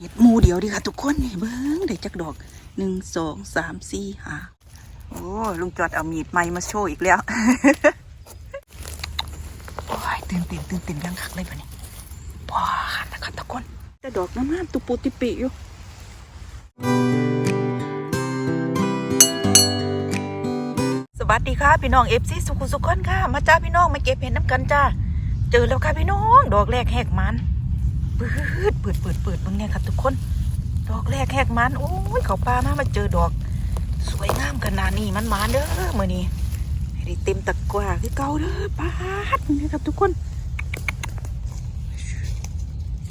เห็ดหมูเดียวดีค่ะ ทุกคนนี่เบิ้งได้จักดอกหนึ่งสองสามสี่ห้าโอ้ลุงจอดเอามีดไม้มาโชว์อีกแล้ว โอ้ยตื่นเต้นตื่นเต้นยังคักเลยปะเนี่ยว้าค่ะนะคะทุกคนแต่ดอกน้ำมันตุปูติปิอยู่สวัสดีค่ะพี่น้องเอฟซีสุขุสุขคนค่ะ มาจ้าพี่น้องมาเก็บเห็ดน้ำกันจ้าเจอแล้วค่ะพี่น้อง ดอกแรกแหกมัน ปืดปืดเปืดเปืดมึงเนี่ยค่ะทุกคน ดอกแรกแหกมันโอ้ยเขาปลามามาเจอดอก สวยงามขนาดนี้มันมาเด้อมื่อนี้ให้ได้เต็มตะกร้าคือเก่าเด้อปาดมึงเนี่ยครับทุกคน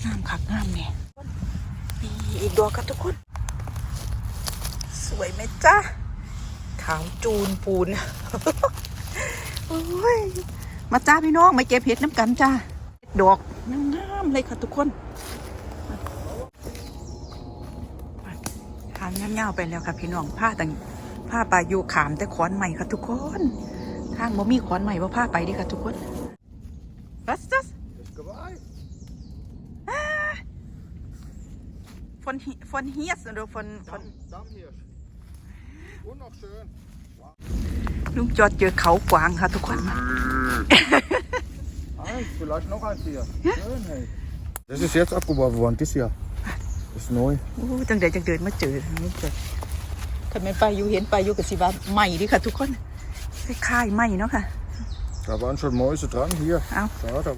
งามคักงามเนี่ยนี่อีกดอกครับทุกคน สวยไหมจ๊ะขาวจูนปูนโอ้ยมาจ้าพี่น้องมาเก็บเห็ดน้ำกันจ้า ดอกงามๆเลยค่ะทุกคนทางเงาๆไปแล้วค่ะพี่น้องผ้าต่างผ้าปลายูขามแต่ขอนใหม่ค่ะทุกคนทางบ่มีขอนใหม่ว่าผ้าไปเดิค่ะทุกคน Was ist das? Das Geweih. Von, hi- von hier oder von, von Damm, Dammhirsch. Und noch schön. ลุงจอดเจอเขากวางค่ะทุกคน Eins, vielleicht noch eins hier. Schön, hey. Das ist jetzt abgeworfen worden, das hier. Das ist neu. โอ้จังเดินจังเดินมาเจอลุงจอดคันแม่นปลายูเห็นปลายูกับสิว่าใหม่ดิค่ะ ทุกคนคล้ายๆใหม่เนาะค่ะ Da waren schon Mäuse dran, hier. Au. Ja, da.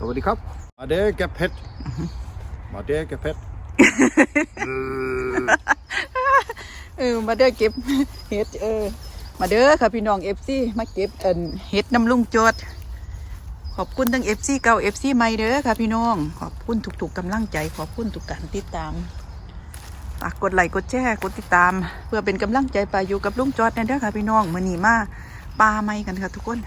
Aber die Kap. Made gepet. Made gepet. เออมาเด้อเก็บเห็ดเออ มาเด้อค่ะพี่น้องเอฟซีมาเก็บเอ็นเห็ดน้ำลุงจอด ขอบคุณทั้งเอฟซีเก่าเอฟซีใหม่เด้อค่ะพี่น้อง ขอบคุณทุกๆกำลังใจ ขอบคุณทุกการติดตามฝากกดไลค์กดแชร์กดติดตาม เพื่อเป็นกำลังใจไปอยู่กับลุงจอดนะเด้อค่ะพี่น้องมื้อนีมาปลาใหม่กันค่ะทุกคน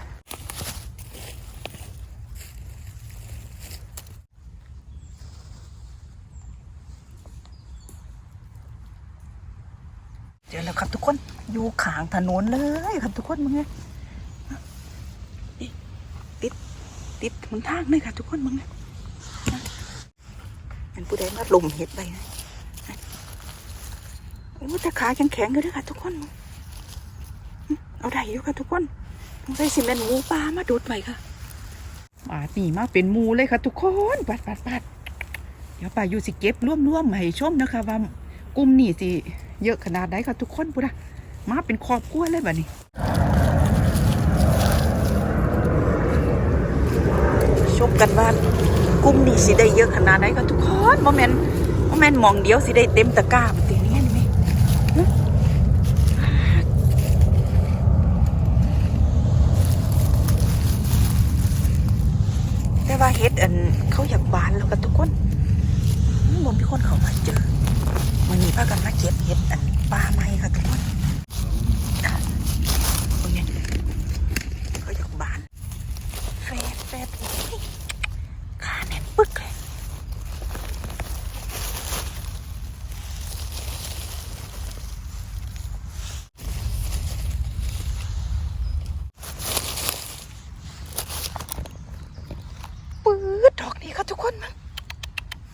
เจอแล้วครับทุกคนอยู่ขางถนนเลยครับทุกคนมึงไงนี่ติด ติดมึงทางเลยครับทุกคนมึงไงเป็นผู้ใดมาลมเห็ดไปนะโอ้แต่ขาแข็งแข็งเลยค่ะ ทุกคนเอาได้อยู่ค่ะทุกคนต้องใส่ซีเมนต์หมูปลามาดูดไปค่ะมาปีมาเป็นหมูเลยค่ะ ทุกคนปัดปัดปัดเดี๋ยวป่าอยู่สิเก็บร่วมๆมให้ชมนะคะว่ากลุ่มนี่สิเยอะขนาดไหนค่ะทุกคนพูดะมาเป็นครอบครัวเลยแบบนี้ ชมกันว่ากลุ่มนี้สิได้เยอะขนาดไหนค่ะทุกคนโมเมนโมเมนมองเดียวสิได้เต็มตะกร้าแบบนี้เห็นไหมแต่ว่าเฮ็ดอันเขาอยากบานแล้วกันทุกคนมบ่มีคนเขามาเจอวันนี้พากันมาเก็บเห็ดอันปลาไม้ค่ะทุกคนอะตรงนี้เขาอยากบานแฟดแฟดโอ้ยขาแน่นปึ๊กเลยปื๊ดดอกนี้ค่ะ ทุกคนมั้ง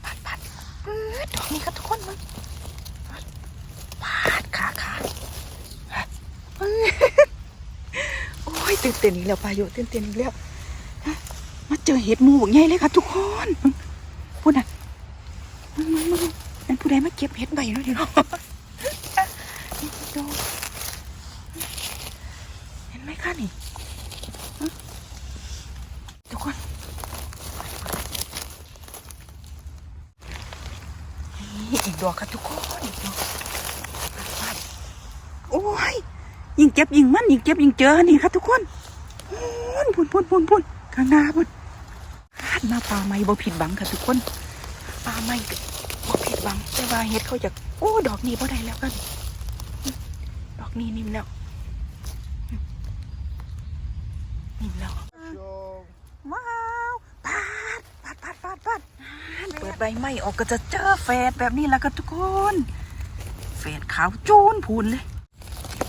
ปัดปัดปื๊ดดอกนี้ค่ะทุกคนมั้งปาดขาขาฮะเอ้ยโอ้ยตื่นเต้นอีกแล้วพายุตื่นเต้นอีกแล้วมาเจอเห็ดหมูบใหญ่เลยค่ะทุกคนพูดน่ะมึงมึงมึงนั่นผู้ใดมาเก็บเห็ดใบเนาะเดี๋ยวเห็นไหมคะนี่ฮะทุกคนนี่อีก ดอกค่ะทุกคนอีกดอกโอ้ยยิงเก็บยิงมันยิงเก็บยิงเจอนี่ครับทุกคนพุ่นพุ่นพุ่นพุ่นข้างหน้าพุ่นหาดมาปลาไม้บ่ผิดบังค่ะทุกคนปลาไม้ก็บ่ผิดบังแต่ว่าเฮ็ดเขาจะโอ้ดอกนี้บ่ได้แล้วกันดอกนี้นิ่มแล้วนิ่มแล้ว Schon. ว้าวปาดปาดปาดปาดปาดเปิด ใบไม้ออกก็จะเจอแฟดแบบนี้แหละครับทุกคน แฟดขาวจูนพูนเลย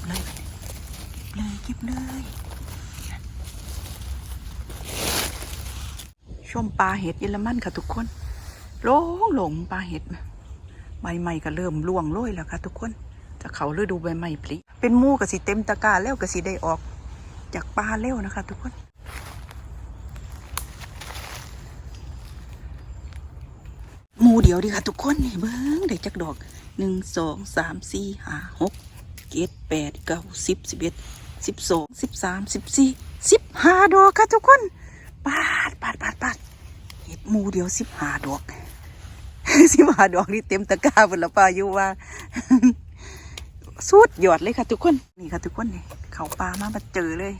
เลยเลยเก็บเลย ชมปลาเห็ดเยอรมันค่ะทุกคนหลงหลงปลาเห็ดใบใหม่ก็เริ่มร่วงโรยแล้วค่ะทุกคน จะเขาฤดูใบใหม่ผลิเป็นมูกับสิเต็มตะกร้าแล้วกับสิได้ออก จากปลาเร็วนะคะ ทุกคนหมู เดียวดีค่ะ ทุกคนนี่เบิ้งได้จักดอกหนึ่งสองสามสี่ห้าหกเจ็ดแปดเก้าสิบสิบเอ็ดสิบสองสิบสามสิบสี่สิบห้าดอกค่ะทุกคนปาดปาดปาดปาดเห็ดมูเดียวสิบห้าดอกสิบห้าดอกนี่เต็มตะกร้าบนละป้าอยู่ว่าสุดยอดเลยค่ะทุกคนนี่ค่ะทุกคนนี่เขาปลามามาเจอเลย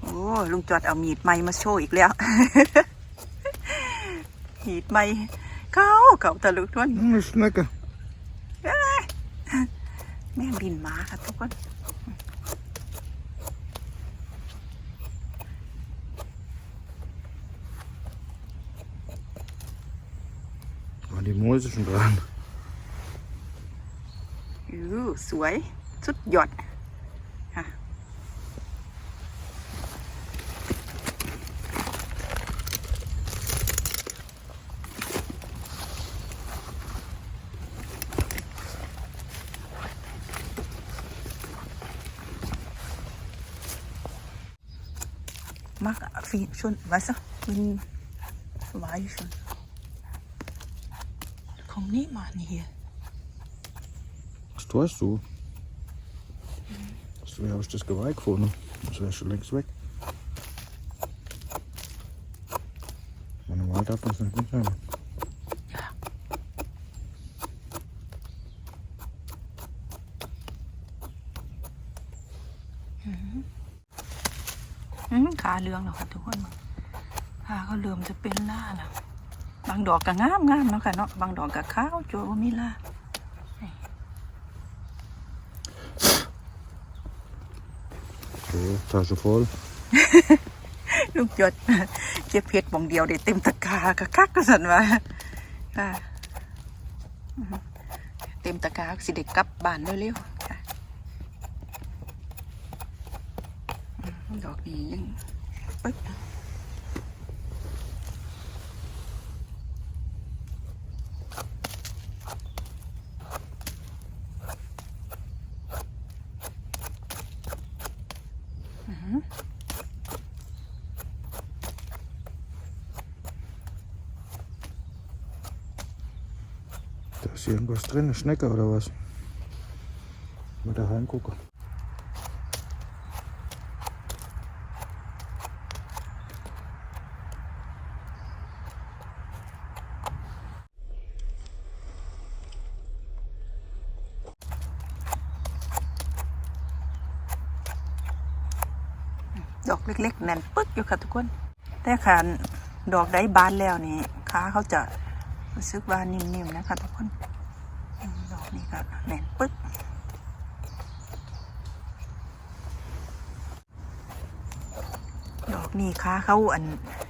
โอ้ลุงจอดเอามีดไม้มาโชว์อีกแล้วมีดไม้ เขาเขาตะลุกทวน Hm, Eine Schnecke. แม่งบินมาค่ะทุกคน Oh, die Mäuse schon dran. อือสวย สุดยอด viel schon, weißt du, war ich schon. Komm niemand hier. Was tust du? Das wäre ich das Geweih gefunden. Das wäre schon längst weg. Meine Wahl darf uns nicht mitnehmen. เหลืองแล้วค่ะทุกคนขาเขาเริ่มจะเป็นล่าแล้วบางดอกก็งามงามๆเนาะค่ะเนาะบางดอกก็ขาวจัวว่ามีล่า So, Tasche voll. ลูกหยดเก็บเพชรบองเดียวได้เต็มตะกร้าก็คักก็สันว่าค่ะอือฮึเต็มตะกร้าสิเด็กกลับบ้านเร็วๆค่ะอืมดอกนี้ยัง ปึ๊บ Da ist irgendwas drin, eine Schnecke oder was? Mal da reingucken.. ๆแน่นปึ๊กอยู่ค่ะทุกคน แต่ขาดอกได้บานแล้วนี่ขาเขาจะรู้สึกว่านิ่มๆนะคะทุกคน ดอกนี้ก็แน่นปึ๊กดอกนี้ขาเขาอัน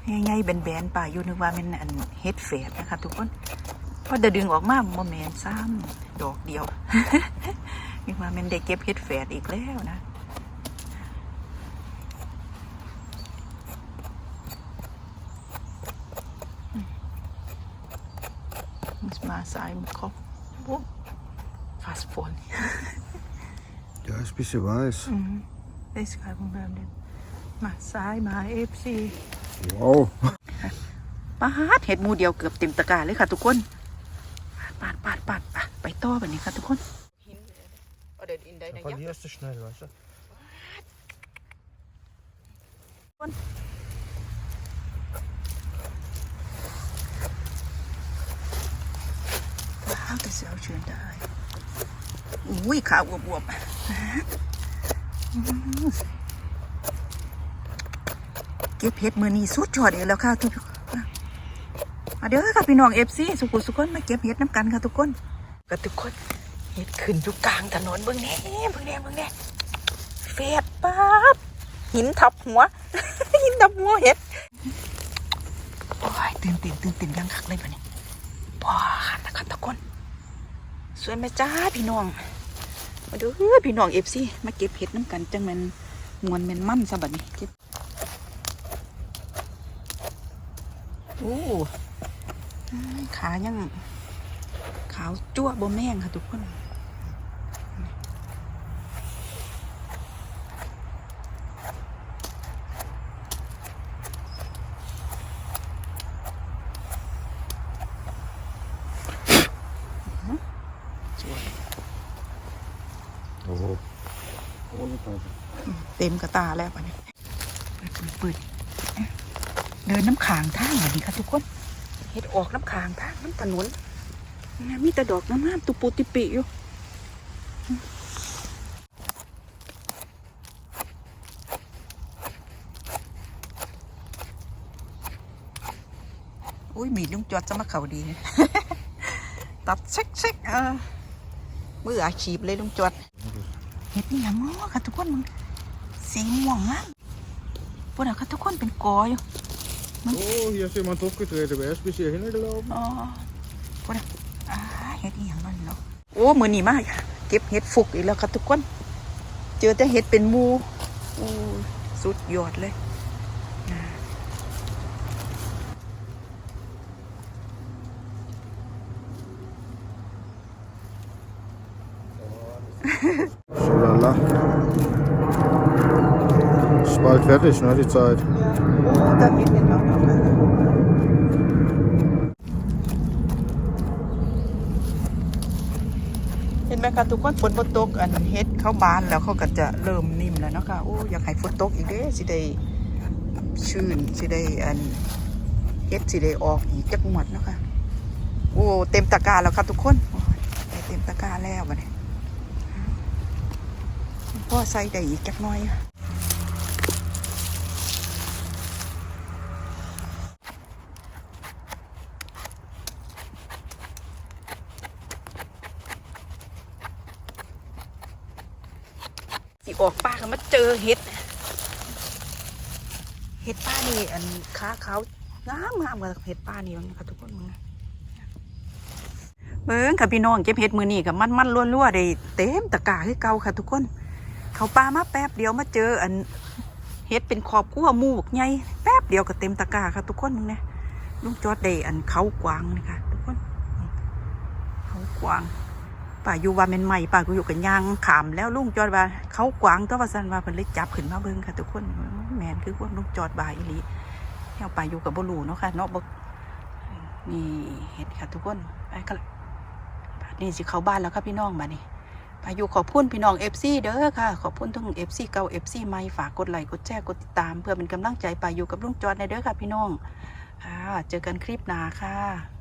ง่ายๆแบนๆป่าอยู่นึกว่ามันอันเฮ็ดเฟดนะคะทุกคนพอจะดึงออกมาโมแมนซ้ำดอกเดียวนึกว่ามันได้เก็บเฮ็ดเฟดอีกแล้วนะ mal sein im Kopf. Oh, fast voll. Ja, ist ein bisschen weiß. Mhm. Ist kein Problem. denn. มาซ้ายมาเอฟซี Wow. ปาดเห็ดหมูเดียวเกือบเต็มตะกร้าเลยค่ะทุกคน ปาดปาดปาดปาดไปต่อแบบนี้ค่ะทุกคน verlierst du schnell, weißt du? าวแต่เสียวเชิญได้อุ้ยขาวบวบเก็บเห็ดมือนี้สุดยอดเลยแล้วค่ะทุกมาเด้อค่ะพี่น้องเอฟซีสุขุสุขคนมาเก็บเห็ดน้ำกันค่ะทุกคนกับทุกคนเห็ดขึ้นอยู่กลางถนนเบิ่งแน่เบิ่งแน่เบิ่งแน่เฟียดป๊าบหินทับหัว หินทับหัวเห็ดโอ้ยตื่นเต้นตื่นเต้นยังคักเลยปะเนี่ยว้านะคะทุกคน สวยไหมจ้าพี่น้อง มาดูพี่น้องเอฟซีมาเก็บเห็ดน้ำกันจังแมันมวนมันมั่นซะบัดนี้เก็บโอ้ขายังขาวจั่วบ่แม่งค่ะทุกคน โอ้โหโอ้ยตาย เต็มกระตาแล้วปะเนี่ยเปิดเปิดเปิดเดินน้ำขางท่างแบบนี้ค่ะทุกคนเฮ็ดออกน้ำขางท่าน้ำถนนนะมีแต่ดอกน้ำน้ำตุปูติปิอยู่อุ้ยมีลุงจอดจะมาเขาดี ตัดเช็คเช็คเออมืออาชีพเลยลุงจอด เห็ดนี่ยังง้อค่ะทุกคนมึงสีม่วงมากพวกเราค่ะทุกคนเป็นกออยู่ Oh, hier is iemand opgetreden bij SPC heen gelopen. อ๋อพวกเราอ่าเห็ดนี่ยังมันเนาะโอ้มือนี่มากเก็บเห็ดฟุกอีกแล้วค่ะทุกคน เจอแต่เห็ดเป็นหมูโอ้สุดยอดเลยอ่า So lala. Ist bald fertig, ne, die Zeit. โอ้แต่เห็ดเป็นแบบนั้นเห็นไหมคะทุกคนฝนบนตกอันเฮ็ดเข้าบานแล้วเขาก็จะเริ่มนิ่มแล้วเนาะค่ะโอ้อยากให้ฝนตกอีกเด้สิได้ชื่นสิได้อันเฮ็ดสิได้ออกอีกจักหมดเนาะค่ะโอ้เต็มตะกร้าแล้วค่ะทุกคนเต็มตะกร้าแล้วบัดนี้พ่อใส่ได้อีกจักหน่อย สิออกป้าก็มาเจ อเห็ด เห็ดป้านี่ อันขาเขางามงามกับเห็ดป้านี่มันค่ะทุกคนมึงนะเบิ้งค่ะพี่น้องเก็บเห็ดมือนี่กับมันมันๆรั่วๆได้เต็มตะกร้าให้เก่าค่ะ ทุกคน เขาป้ามาแป๊บเดียวมาเจอ อันเห็ดเป็นขอบกั้วมูกใหญ่แป๊บเดียวก็เต็มตะกร้าค่ะ ทุกคนมึงเนะลุงจอดได้อันเขากวางนี่ค่ะทุกคนเขากวาง ป่าอยู่ว่าเป็นใหม่ป่ากูอยู่กันยางขามแล้วลุงจอดว่าเขากวางตัวว่าสันว่าเพิ่นเลยจับขึ้นมาเบิ่งค่ะทุกคนแมนคือว่าลุงจอดบ่ายอีหลีแถวป่าอยู่กับบ่รูเนาะค่ะเนาะบ่นี่เห็นค่ะทุกคนไปกันบัดนี้สิเข้าบ้านแล้วค่ะพี่น้องบัดนี้ป่าอยู่ขอบคุณพี่น้อง FC เด้อค่ะ ขอบคุณทั้ง FC เก่า FC ใหม่ฝากกดไลค์กดแชร์กดติดตาม เพื่อเป็นกำลังใจป่าอยู่กับลุงจอดในเด้อค่ะพี่น้องอ่าเจอกันคลิปหน้าค่ะ